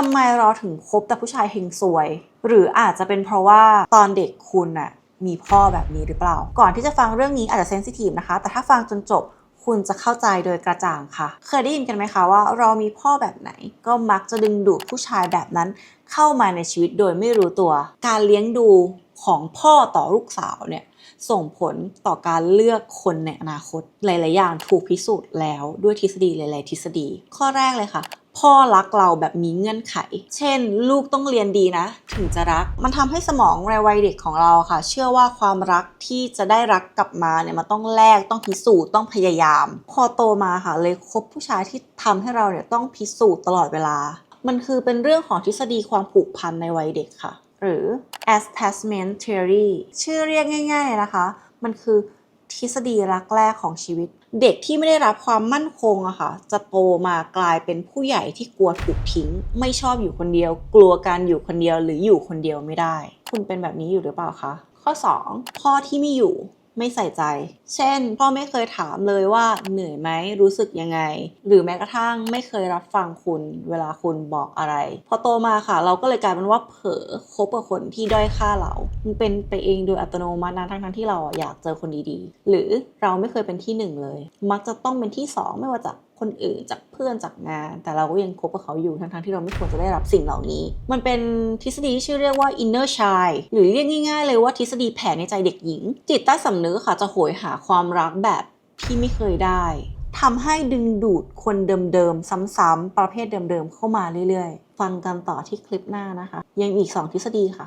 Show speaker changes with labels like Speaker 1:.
Speaker 1: ทำไมเราถึงคบแต่ผู้ชายเฮงซวย หรืออาจจะเป็นเพราะว่าตอนเด็กคุณน่ะมีพ่อแบบนี้หรือเปล่า ก่อนที่จะฟังเรื่องนี้อาจจะเซนซิทีฟนะคะ แต่ถ้าฟังจนจบคุณจะเข้าใจโดยกระจ่างค่ะ เคยได้ยินกันไหมคะว่า เรามีพ่อแบบไหน ก็มักจะดึงดูดผู้ชายแบบนั้น เข้ามาในชีวิตโดยไม่รู้ตัว การเลี้ยงดูของพ่อต่อลูกสาวเนี่ยส่งผลต่อการเลือกคนในอนาคต หลาย ๆ อย่างถูกพิสูจน์แล้วด้วยทฤษฎีหลาย ๆ ทฤษฎี ข้อแรกเลยค่ะ พ่อรักเราแบบมีเงื่อนไข เช่น ลูกต้องเรียนดีนะ ถึงจะรัก มันทำให้สมองในวัยเด็กของเราค่ะ เชื่อว่าความรักที่จะได้รักกลับมาเนี่ยมันต้องแลกต้องพิสูจน์ต้องพยายาม พอโตมาค่ะเลยคบผู้ชายที่ทำให้เราเนี่ยต้องพิสูจน์ตลอดเวลา มันคือเป็นเรื่องของทฤษฎีความผูกพันในวัยเด็กค่ะ หรือ attachment theory ชื่อเรียกง่ายๆเลยนะคะ มันคือ ทฤษฎีรักแรกของชีวิต เด็กที่ไม่ได้รับความมั่นคงอะค่ะ จะโตมากลายเป็นผู้ใหญ่ที่กลัวถูกทิ้ง ไม่ชอบอยู่คนเดียว กลัวการอยู่คนเดียวหรืออยู่คนเดียวไม่ได้ คุณเป็นแบบนี้อยู่หรือเปล่าคะข้อ 2 พ่อที่ไม่อยู่ ไม่ใส่ใจ เช่น พ่อไม่เคยถามเลยว่าเหนื่อยไหมรู้สึกยังไง หรือแม้กระทั่งไม่เคยรับฟังคุณเวลาคุณบอกอะไร พอโตมาค่ะ เราก็เลยกลายเป็นว่าเผลอคบกับคนที่ด้อยค่าเรา มันเป็นไปเองโดยอัตโนมัตินะทั้งๆที่เราอยากเจอคนดีๆ หรือเราไม่เคยเป็นที่หนึ่งเลย มักจะต้องเป็นที่สองไม่ว่าจะ คนอื่นจากเพื่อนจากงาน แต่เราก็ยังคบกับเขาอยู่ทั้งๆที่เราไม่ควรจะได้รับสิ่งเหล่านี้ มันเป็นทฤษฎีที่ชื่อเรียกว่า inner child หรือเรียกง่าย ๆ เลยว่าทฤษฎีแผลในใจเด็กหญิง จิตใต้สำนึกค่ะจะโหยหาความรักแบบที่ไม่เคยได้ทำให้ดึงดูดคนเดิมๆ ซ้ำๆประเภทเดิมๆ เข้ามาเรื่อยๆ ฟังกันต่อที่คลิปหน้านะคะ ยังมีอีก 2 ทฤษฎีค่ะ